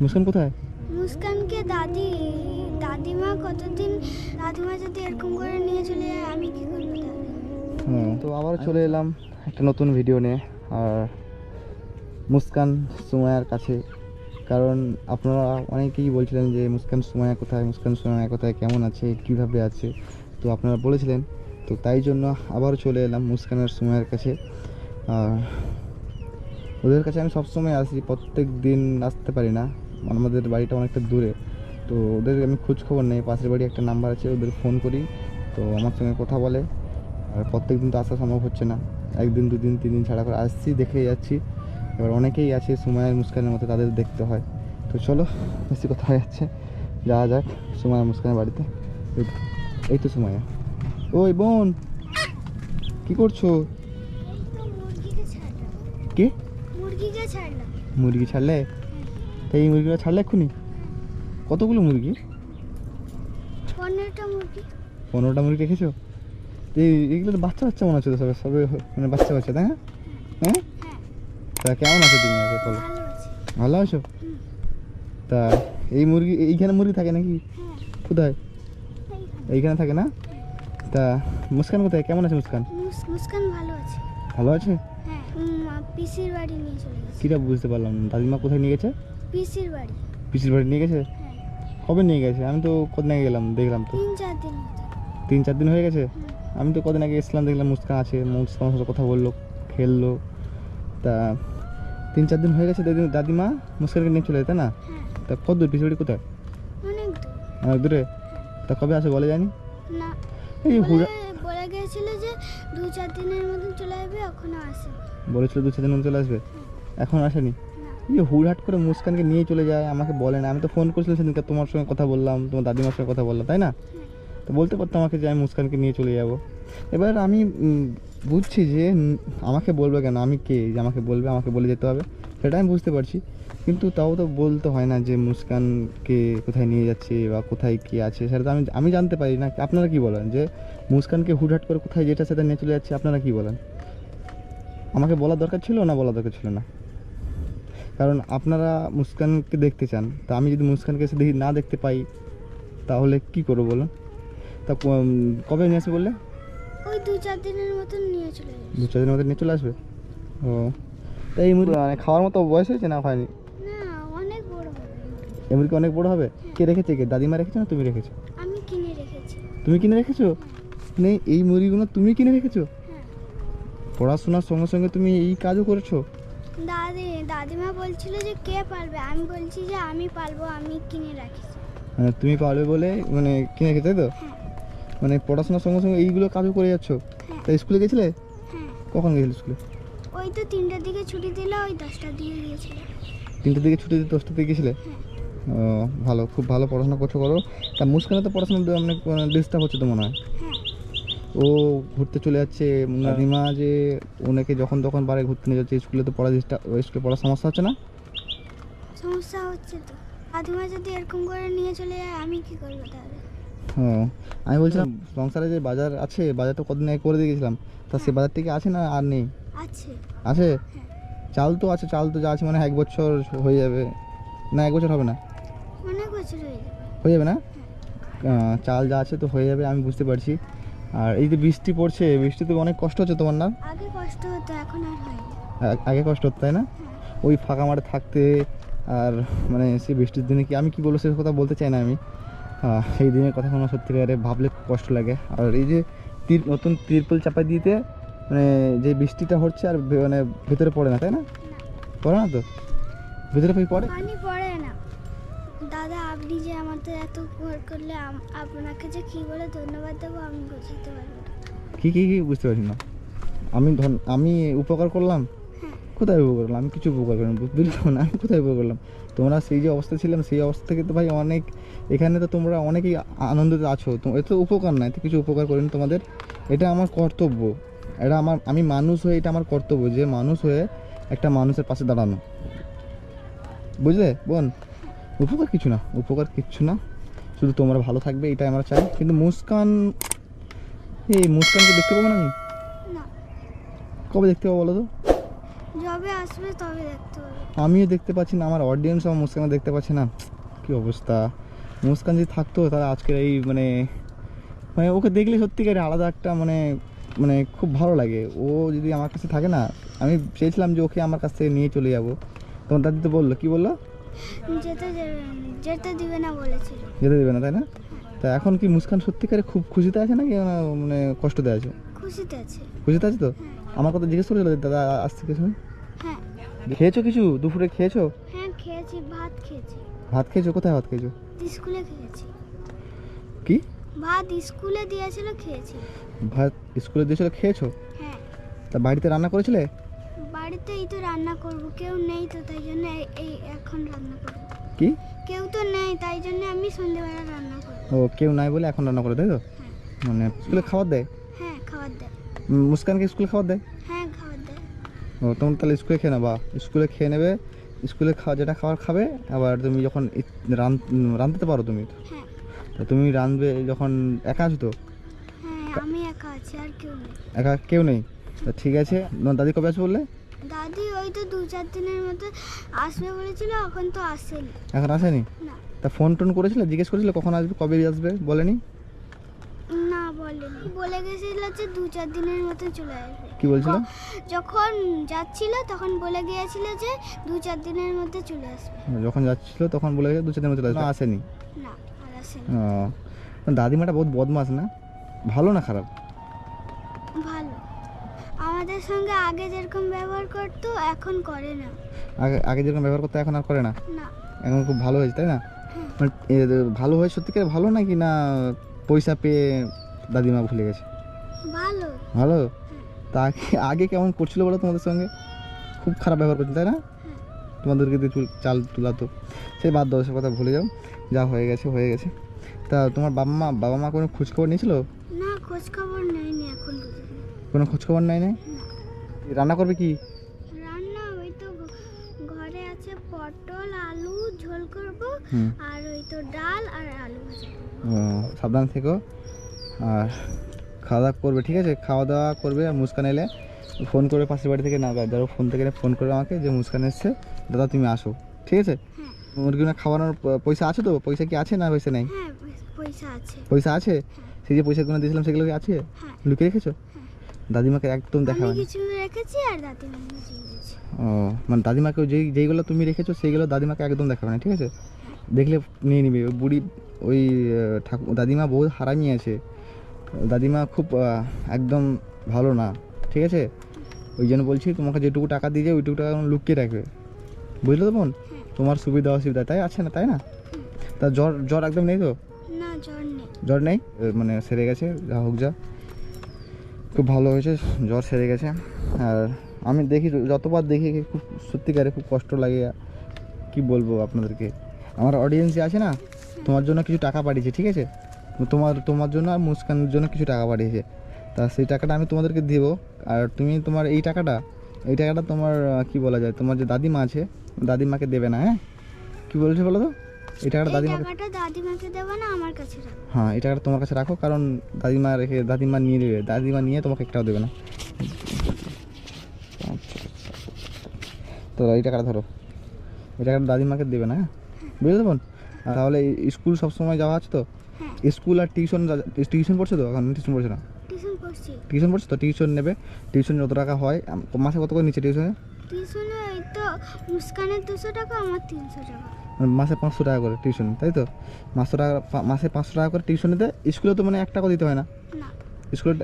মুস্কান কোথায়? মুস্কানকে দাদি দাদিমা কতদিন দাদিমা যদি এরকম করে নিয়ে চলে যায় আমি কি করব হুম, তো আবার চলে এলাম একটা নতুন ভিডিও নিয়ে। আর মুস্কান সুমায়ার কাছে। কারণ আপনারা অনেকেই বলছিলেন যে মুস্কান সুমায়া কোথায় মুস্কান সুমায়া কোথায় কেমন আছে কীভাবে আছে? তো আপনারা বলেছিলেন। তো তাই জন্য আবার চলে এলাম মুস্কানের সুমায়ার কাছে। আর ওদের কাছে আমি সবসময় আসি প্রত্যেক দিন আসতে পারি না। আমাদের বাড়িটা অনেকটা দূরে। তো ওদের আমি খোঁজ খবর নেই পাশের বাড়ি একটা নাম্বার আছে ওদের ফোন করি। তো আমার সঙ্গে কথা বলে। আর প্রত্যেক দিন তো আসা সম্ভব হচ্ছে না। একদিন দুদিন তিন দিন ছাড়া করে আসছি দেখে যাচ্ছি। এবার অনেকেই আছে সময়ের মুস্কানের মতো তাদের দেখতে হয়। তো চলো বেশি কথা হয়ে যাচ্ছে। যাওয়া যাক সময় মুস্কানের বাড়িতে। এই- তো সময় ওই বোন কি করছ? কে? মুরগি ছাড়লে? তো এই মুরগিগুলো ছাড়লে এক্ষুনি? কতগুলো মুরগি? পনেরোটা মুরগি। পনেরোটা মুরগি রেখেছো? তো এই- এইগুলো তো বাচ্চা বাচ্চা মনে হচ্ছে তো সবে সবে মানে বাচ্চা বাচ্চা তাই না? হ্যাঁ? হ্যাঁ। তা কেমন আছো তুমি আগে বলো। ভালো আছো। তা এই মুরগি এইখানে মুরগি থাকে নাকি? হ্যাঁ। কোথায়? এইখানে। থাকে না? তা মুস্কান কোথায়? কেমন আছে মুস্কান? মুস- মুস্কান ভালো আছে। ভালো আছে? হ্যাঁ পিসির বাড়ি নিয়ে চলে গেছে। কিটা বুঝতে পারলাম না। দাদিমা কোথায় নিয়ে গেছে? পিসির বাড়ি। পিসির বাড়ি নিয়ে গেছে? হ্যাঁ। কবে নিয়ে গেছে? আমি তো কদিন আগে গেলাম দেখলাম তো। তিন চার দিন তিন চার দিন হয়ে গেছে? আমি তো কদিন আগে এসলাম দেখলাম মুস্কান আছে মুস্কানের সাথে কথা বলল খেললো। তা তিন চার দিন হয়ে গেছে দাদি- দাদিমা মুস্কানকে নিয়ে চলে যেতে না? হ্যাঁ। তা কত দূর? পিসির বাড়ি কোথায়? অনেক দূরে। তা কবে আসে বলে জানি? না। এই হুড়া বলে গিয়েছিল যে দু চার দিনের মতন চলে আসবে এখনও আসে বলেছিল দু চার দিন মধ্যে চলে আসবে? এখন আসেনি? এই হুড়হাট করে মুস্কানকে নিয়ে চলে যায়, আমাকে বলে না। আমি তো ফোন করেছিলাম সেদিনকে তোমার সঙ্গে কথা বললাম, তোমার দাদিমার সঙ্গে কথা বললাম, তাই না? তো বলতে পারতো আমাকে যে আমি মুস্কানকে নিয়ে চলে যাব। এবার আমি বুঝছি যে আমাকে বলবে কেন, আমি কে? যে আমাকে বলবে, আমাকে বলে যেতে হবে, সেটা আমি বুঝতে পারছি। কিন্তু তাও তো বলতে হয় না যে মুস্কানকে কোথায় নিয়ে যাচ্ছে বা কোথায় কী আছে, সেটা তো আমি আমি জানতে পারি না। আপনারা কি বলেন? যে মুস্কানকে হুটহাট করে কোথায় যেটা সেটা নিয়ে চলে যাচ্ছে, আপনারা কি বলেন? আমাকে বলার দরকার ছিল না বলার দরকার ছিল না? কারণ আপনারা মুস্কানকে দেখতে চান। তা আমি যদি মুস্কানকে এসে দেখি না দেখতে পাই তাহলে কি করব বলুন? তা কবে নিয়ে আসবে বললে? ওই দু চার দিনের মতন নিয়ে চলে যাবে। দু চার দিনের নিয়ে চলে আসবে? ও তা এই মুরগি মানে খাওয়ার মতো বয়স হয়েছে না হয়নি? না অনেক বড় হবে। এই মুরগি অনেক বড় হবে? কে রেখেছে কে দাদিমা রেখেছো না তুমি রেখেছো? আমি কিনে রেখেছি। তুমি কিনে রেখেছো? নেই এই মুরগিগুলো তুমি কিনে রেখেছো? হ্যাঁ। পড়াশোনার সঙ্গে সঙ্গে তুমি এই কাজও করেছ? দাদি দাদিমা বলছিল যে কে পালবে? আমি বলছি যে আমি পালবো আমি কিনে রাখিছি মানে তুমি পারবে বলে মানে কিনে রেখেছো তাই তো? হ্যাঁ। মানে পড়াশোনার সঙ্গে সঙ্গে এইগুলো কাজও করে যাচ্ছ? হ্যাঁ। তা স্কুলে গেছিলে? হ্যাঁ। কখন গেছিলে স্কুলে? ওই তো তিনটার দিকে ছুটি দিল ওই দশটার দিকে গিয়েছিল। তিনটের দিকে ছুটি দিতে দশটার দিকে গেছিলে? ও ভালো খুব ভালো পড়াশোনা করছ করো। তা মুস্কানে তো পড়াশোনা অনেক ডিস্টার্ব হচ্ছে তো মনে হ্যাঁ। ও ঘুরতে চলে যাচ্ছে দাদিমা যে ওনাকে যখন তখন বারে ঘুরতে নিয়ে যাচ্ছে স্কুলে তো পড়া স্কুলে পড়ার সমস্যা হচ্ছে না? সমস্যা হচ্ছে তো। দাদিমা যদি এরকম করে নিয়ে চলে যায় আমি কি করব তাহলে? ও আমি বলছিলাম সংসারে যে বাজার আছে বাজার তো কদিন আগে করে দিয়ে গেছিলাম তা সে বাজার থেকে আছে না আর নেই? আছে। আছে? হ্যাঁ। চাল তো আছে চাল তো যা আছে মানে এক বছর হয়ে যাবে। না এক বছর হবে না? অনেক বছর হয়ে যাবে। হয়ে যাবে না? চাল যা আছে তো হয়ে যাবে আমি বুঝতে পারছি। আর এই যে বৃষ্টি পড়ছে বৃষ্টিতে অনেক কষ্ট হচ্ছে তোমার না? আগে কষ্ট হতো এখন আর হয় আগে কষ্ট হতো তাই না? হ্যাঁ। ওই ফাঁকা মাঠে থাকতে আর মানে সেই বৃষ্টির দিনে কি আমি কি বলব সে কথা বলতে চাই না আমি। এই দিনের কথা কোনো সত্যিকারে ভাবলে খুব কষ্ট লাগে। আর এই যে তীর নতুন তিরপল চাপা দিতে মানে যে বৃষ্টিটা হচ্ছে আর মানে ভেতরে পড়ে না তাই না? পড়ে না তো? ভেতরে পড়ে আপনি যে আমাদের এত উপকার করলে আপনাকে যে কি বলে ধন্যবাদ দেবো আমি বোঝাতে পারব না। কি কি কি বুঝতে পারছি না? আমি ধন আমি উপকার করলাম? হ্যাঁ। কোথায় উপকার করলাম? আমি কিছু উপকার করলাম বুঝলাম না? আমি কোথায় উপকার করলাম? তোমরা সেই যে অবস্থা ছিলাম সেই অবস্থা থেকে তো ভাই অনেক এখানে তো তোমরা অনেকেই আনন্দিত আছো। তো এত উপকার নাই তো কিছু উপকার করিনি তোমাদের। এটা আমার কর্তব্য। এটা আমার আমি মানুষ হয়ে এটা আমার কর্তব্য যে মানুষ হয়ে একটা মানুষের পাশে দাঁড়ানো। বুঝলে বোন? উপকার কিছু না উপকার কিচ্ছু না। শুধু তোমরা ভালো থাকবে এটাই আমরা চাই। কিন্তু মুস্কান এই মুস্কানকে দেখতে পাবো না আমি? কবে দেখতে পাবো বলো তো? যবে আসবে তবে দেখতে পাবে। আমিও দেখতে পাচ্ছি না আমার অডিয়েন্স আমার মুস্কান দেখতে পাচ্ছি না। কি অবস্থা? মুস্কান যদি থাকতো তাহলে আজকের এই মানে মানে ওকে দেখলে সত্যিকার আলাদা একটা মানে মানে খুব ভালো লাগে। ও যদি আমার কাছে থাকে না আমি চেয়েছিলাম যে ওকে আমার কাছ থেকে নিয়ে চলে যাব। তোমার দাদি তো বলল কী বলল? যেতে যেতে দিবে না বলেছিল। যেতে দেবে না তাই না? তা এখন কি মুস্কান সত্যিকারে খুব খুশিতে আছে নাকি মানে কষ্টতে আছে? খুশিতে আছে। খুশিতে আছে তো? আমার কথা জিজ্ঞেস করেছিল দাদা আসছে কিছু হ্যাঁ। খেয়েছো কিছু? দুপুরে খেয়েছো? হ্যাঁ খেয়েছি ভাত খেয়েছি। ভাত খেয়েছো? কোথায় ভাত খেয়েছো? স্কুলে খেয়েছি। কি? ভাত স্কুলে দিয়েছিল খেয়েছি। ভাত স্কুলে দিয়েছিল খেয়েছো? হ্যাঁ। তা বাড়িতে রান্না করেছিলে? তো রান্না করব কেউ নেই তো তাই জন্য এই- এখন রান্না করব। কি? কেউ তো নেই তাই জন্য আমি সন্ধ্যেবেলা রান্না করব। ও কেউ নাই বলে এখন রান্না করে তাই তো? মানে স্কুলে খাবার দেয়? হ্যাঁ খাবার দেয়। মুস্কানকে স্কুলে খাবার দেয়? হ্যাঁ খাবার দেয়। ও তোমার তাহলে স্কুলে খেয়ে নেবা। স্কুলে খেয়ে নেবে স্কুলে খাওয়া যেটা খাবার খাবে আবার তুমি যখন রাঁধতে পারো তুমি। হ্যাঁ। তুমি রাঁধবে যখন একা আছো তো? হ্যাঁ আমি একা আছি আর কেউ নেই। একা কেউ নেই? তা ঠিক আছে। তোমার দাদি কবে আসবে বললে? দাদি ওই তো দু চার দিনের মতো আসবে বলেছিল এখন তো আসেনি। এখন আসেনি? না। তা ফোন টোন করেছিলে? জিজ্ঞেস করেছিলে কখন আসবে কবে আসবে? বলেনি? না বলেনি। বলে গেছিল যে দু চার দিনের মতো চলে আসবে। কি বলছিল? যখন যাচ্ছিল তখন বলে গিয়েছিল যে দু চার দিনের মধ্যে চলে আসবে। যখন যাচ্ছিল তখন বলে গেছে দু চার দিনের মধ্যে চলে আসবে। আসেনি। না আর আসেনি। ও দাদিমাটা বহুত বদমাস না? ভালো না খারাপ? আমাদের সঙ্গে আগে যেরকম ব্যবহার করতো এখন করে না। আগে আগে যেরকম ব্যবহার করতে এখন আর করে না? না। এখন খুব ভালো হয়েছে তাই না? হ্যাঁ। মানে ভালো হয়ে সত্যিকার ভালো নাকি না পয়সা পেয়ে দাদিমা ভুলে গেছে? ভালো। ভালো? তা আগে আগে কেমন করছিল বলো তোমাদের সঙ্গে? খুব খারাপ ব্যবহার করছিল তাই না? তোমাদেরকে দিয়ে চুল তুলাতো সেই বাদ দাও সে কথা ভুলে যাও। যা হয়ে গেছে হয়ে গেছে। তা তোমার বাবা মা বাবা মা কোনো খোঁজখবর নিয়েছিল? না খোঁজ খবর নেয়নি এখন কোনো খোঁজখবর নেয় নাই রান্না করবে কি? রান্না ওই তো ঘরে আছে পটল আলু ঝোল করব হুম। আর ওই তো ডাল আর আলু ও, সাবধান থেকো। আর খাওয়া দাওয়া করবে ঠিক আছে? খাওয়া দাওয়া করবে আর মুস্কান এলে ফোন করে পাশের বাড়ি থেকে না ধরো ফোন থেকে ফোন করে আমাকে যে মুস্কান এসছে দাদা তুমি আসো ঠিক আছে? হ্যাঁ। মুরগি না খাওয়ানোর পয়সা আছে তো? পয়সা কি আছে না পয়সা নেই? হ্যাঁ পয়সা- আছে। পয়সা আছে? সেই যে পয়সাগুলো দিয়েছিলাম সেগুলো কি আছে? হ্যাঁ। লুকিয়ে রেখেছো? দাদিমাকে একদম দেখা আমি হয়নি। কিছু রেখেছি আর দাদিমা ও মানে দাদিমাকে যেই যেইগুলো তুমি রেখেছো সেইগুলো দাদিমাকে একদম দেখাবে না ঠিক আছে? দেখলে নিয়ে নিবে। ওই বুড়ি ওই ঠাকুর দাদিমা বহুত হারামি আছে। দাদিমা খুব একদম ভালো না ঠিক আছে? ওই জন্য বলছি তোমাকে যেটুকু টাকা দিয়ে ওইটুকু টাকা লুকিয়ে রাখবে। বুঝলে তো বোন? তোমার সুবিধা অসুবিধা তাই আছে না তাই না? তা জ্বর জ্বর একদম নেই তো? না জ্বর নেই। মানে সেরে গেছে যা হোক যা। খুব ভালো হয়েছে, জ্বর সেরে গেছে। আর আমি দেখি, যতবার দেখি খুব সত্যিকারে খুব কষ্ট লাগে, কি বলব আপনাদেরকে? আমার অডিয়েন্স আছে না, তোমার জন্য কিছু টাকা পাঠিয়েছে, ঠিক আছে? তোমার তোমার জন্য আর মুস্কানের জন্য কিছু টাকা পাঠিয়েছে। তা সেই টাকাটা আমি তোমাদেরকে দেব। আর তুমি তোমার এই টাকাটা এই টাকাটা তোমার কি বলা যায়, তোমার যে দাদিমা আছে, দাদিমাকে দেবে না হ্যাঁ? কি বলছে বলো তো? এই টাকাটা দাদিমাকে টাকাটা দাদিমাকে দেবো না আমার কাছে রাখো। হ্যাঁ এই টাকাটা তোমার কাছে রাখো কারণ দাদিমা রেখে দাদিমা নিয়ে নেবে। দাদিমা নিয়ে তোমাকে একটাও দেবে না। তো এই টাকাটা ধরো? এই টাকাটা দাদিমাকে দেবে না হ্যাঁ? বুঝতে বোন? আর তাহলে স্কুল সবসময় যাওয়া আছে তো? হ্যাঁ। স্কুল আর টিউশন টিউশন পড়ছো তো? এখন টিউশন পড়ছো না? টিউশন পড়ছো। তো? টিউশন নেবে। টিউশন যত টাকা হয় মাসে কত করে নিচ্ছে টিউশনে? টিউশনে তো মুস্কানের দুশো টাকা আমার তিনশো টাকা। মাসে পাঁচশো টাকা করে টিউশন তাই তো? পাঁচশো টাকা মাসে পাঁচশো টাকা করে টিউশন নিতে স্কুলে তো মানে এক টাকা দিতে হয় না। স্কুলে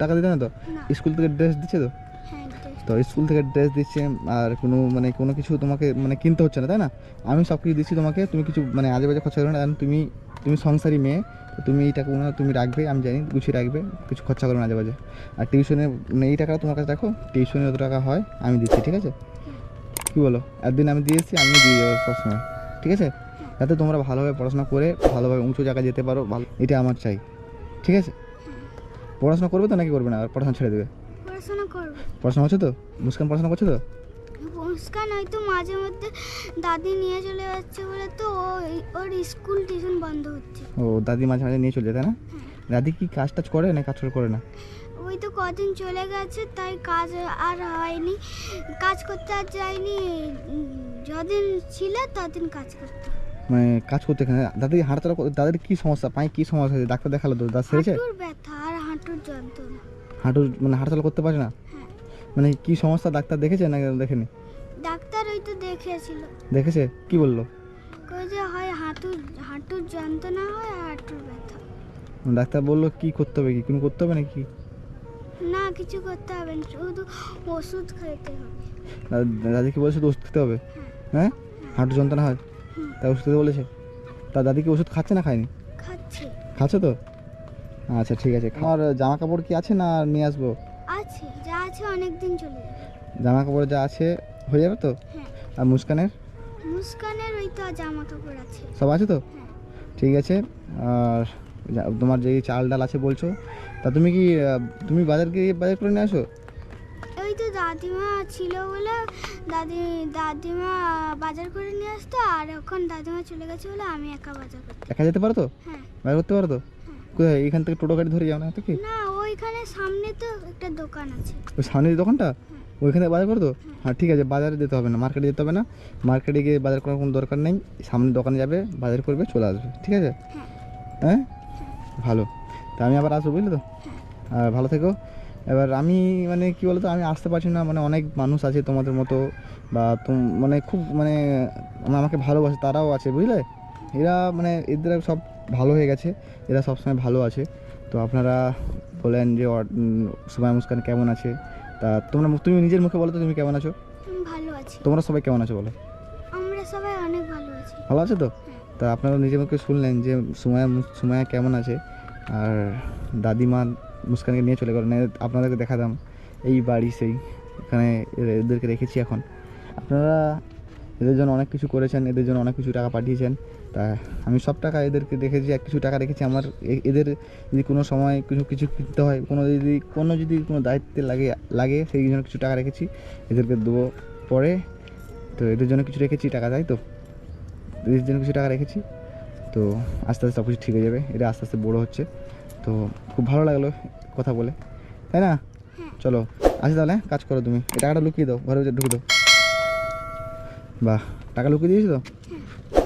টাকা দিতে হয় না তো? স্কুল থেকে ড্রেস দিচ্ছে তো? হ্যাঁ তো স্কুল থেকে ড্রেস দিচ্ছে আর কোনো মানে কোনো কিছু তোমাকে মানে কিনতে হচ্ছে না তাই না? আমি সব কিছু দিচ্ছি তোমাকে তুমি কিছু মানে আজে বাজে খরচা করবে না কারণ তুমি তুমি সংসারী মেয়ে তো তুমি এই টাকাগুলো তুমি রাখবে আমি জানি গুছিয়ে রাখবে কিছু খরচা করবে না আজে বাজে আর টিউশনে মানে এই টাকাটা তোমার কাছে রাখো টিউশনে যত টাকা হয় আমি দিচ্ছি ঠিক আছে? কি বলো? একদিন আমি দিয়ে এসেছি আমি দিয়ে যাব সবসময়। ঠিক আছে? যাতে তোমরা ভালোভাবে পড়াশোনা করে ভালোভাবে উঁচু জায়গায় যেতে পারো ভালো এটা আমার চাই। ঠিক আছে? পড়াশোনা করবে তো নাকি করবে না? আর পড়াশোনা ছেড়ে দেবে? পড়াশোনা করব। পড়াশোনা হচ্ছে তো? মুস্কান পড়াশোনা করছে তো? মুস্কান হয়তো মাঝে মধ্যে দাদি নিয়ে চলে যাচ্ছে বলে তো ওর স্কুল টিউশন বন্ধ হচ্ছে। ও দাদি মাঝে মাঝে নিয়ে চলে যায় তাই না? দাদি কি কাজ টাজ করে না কাজ করে না? ওই তো কদিন চলে গেছে তাই কাজ আর হয়নি। কাজ করতে আর যায়নি যদিন ছিল তদিন কাজ করতে। মানে কাজ করতে এখানে। দাদি হাঁটাচলা দাদির কি সমস্যা? পায়ে কি সমস্যা হয়েছে? ডাক্তার দেখাল তো দাঁত সেরেছে? হাঁটুর ব্যথা আর হাঁটুর যন্ত্রণা। হাঁটুর মানে হাঁটাচলা করতে পারে না? হ্যাঁ। মানে কি সমস্যা? ডাক্তার দেখেছে না দেখেনি? ডাক্তার ওই তো দেখিয়েছিল দেখেছে? কি বলল? কই যে হয় হাঁটুর হাঁটুর যন্ত্রণা হয় হাঁটুর ব্যথা। ডাক্তার বলল কি করতে হবে কি? কোনো করতে হবে নাকি? না কিছু করতে হবে না শুধু ওষুধ খেতে হবে। দাদি কি বলেছে ওষুধ খেতে হবে? হ্যাঁ। হ্যাঁ? হাঁটু যন্ত্রণা হয়। তাই ওষুধ খেতে বলেছে। তা দাদি কি ওষুধ খাচ্ছে না খায়নি? খাচ্ছে। খাচ্ছে তো? আচ্ছা ঠিক আছে। আমার জামা কাপড় কি আছে না আর নিয়ে আসব? আছে যা আছে অনেক দিন চলে যাবে। জামা কাপড় যা আছে হয়ে যাবে তো? হ্যাঁ। আর মুস্কানের? মুস্কানের ওই তো জামা কাপড় আছে। সব আছে তো? হ্যাঁ। ঠিক আছে। আর তোমার যে চাল ডাল আছে বলছো তা তুমি কি তুমি বাজার গিয়ে বাজার করে নিয়ে আসো? দাদিমা ছিল বলে দাদি দাদিমা বাজার করে নিয়ে আসতো আর এখন দাদিমা চলে গেছে বলে আমি একা বাজার করতে একা যেতে পারো তো হ্যাঁ। বাজার করতে পারো তো কোথায় এখান থেকে টোটো গাড়ি ধরে যাও না তো কি? না ওইখানে সামনে তো একটা দোকান আছে। ওই সামনে যে দোকানটা? ওইখানে বাজার করো তো হ্যাঁ ঠিক আছে বাজারে যেতে হবে না মার্কেটে যেতে হবে না। মার্কেটে গিয়ে বাজার করার কোনো দরকার নেই সামনে দোকানে যাবে বাজার করবে চলে আসবে ঠিক আছে? হ্যাঁ। হ্যাঁ? ভালো। তা আমি আবার আসব বুঝলে তো? আর ভালো থেকো। এবার আমি মানে কি বলতো আমি আসতে পারছি না মানে অনেক মানুষ আছে তোমাদের মতো বা তুম মানে খুব মানে আমার- আমাকে ভালোবাসে তারাও আছে বুঝলে? এরা মানে এদের সব ভালো হয়ে গেছে এরা সবসময় ভালো আছে। তো আপনারা বলেন যে সুমায় মুস্কান কেমন আছে? তা তোমরা তুমি নিজের মুখে বলো তো তুমি কেমন আছো? ভালো আছি। তোমরা সবাই কেমন আছো বলো? আমরা সবাই অনেক ভালো আছি। ভালো আছে তো? তা আপনারা নিজের মুখে শুনলেন যে সুমায়া সুমায়া কেমন আছে? আর দাদিমা মুস্কানকে নিয়ে চলে গেলেন এ- আপনাদেরকে দেখাতাম। এই বাড়ি সেই, এখানে এদের- এদেরকে রেখেছি এখন। আপনারা এদের জন্য অনেক কিছু করেছেন, এদের জন্য অনেক কিছু টাকা পাঠিয়েছেন। তা আমি সব টাকা এদেরকে রেখেছি আর কিছু টাকা রেখেছি। আমার এদের যদি কোনো সময় কিছু কিছু কিনতে হয়, কোনো যদি কোনো যদি কোনো দায়িত্বে লাগে লাগে, সেই জন্য কিছু টাকা রেখেছি। এদেরকে দেবো পরে। তো এদের জন্য কিছু রেখেছি টাকা, তাই তো? এদের জন্য কিছু টাকা রেখেছি। তো আস্তে আস্তে সব কিছু ঠিক হয়ে যাবে। এটা আস্তে আস্তে বড়ো হচ্ছে। তো খুব ভালো লাগল কথা বলে। তাই না? চলো আসি তাহলে কাজ করো তুমি। এই টাকাটা লুকিয়ে দাও ঘরে ঢুকিয়ে দাও। বাহ টাকা লুকিয়ে দিয়েছি তো?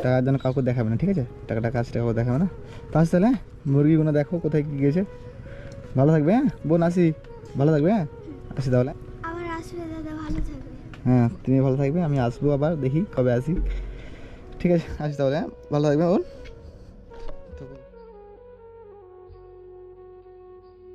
টাকার জন্য কাউকে দেখাবে না ঠিক আছে? টাকাটা কাজ টাকা দেখাবে না। তা আসি তাহলে হ্যাঁ? মুরগিগুলো দেখো কোথায় কী গিয়েছে। ভালো থাকবে হ্যাঁ? বোন আসি। ভালো থাকবে হ্যাঁ? আসি তাহলে। হ্যাঁ তুমি ভালো থাকবে আমি আসব আবার দেখি কবে আসি। ঠিক আছে আসি তাহলে হ্যাঁ? ভালো থাকবে বোন।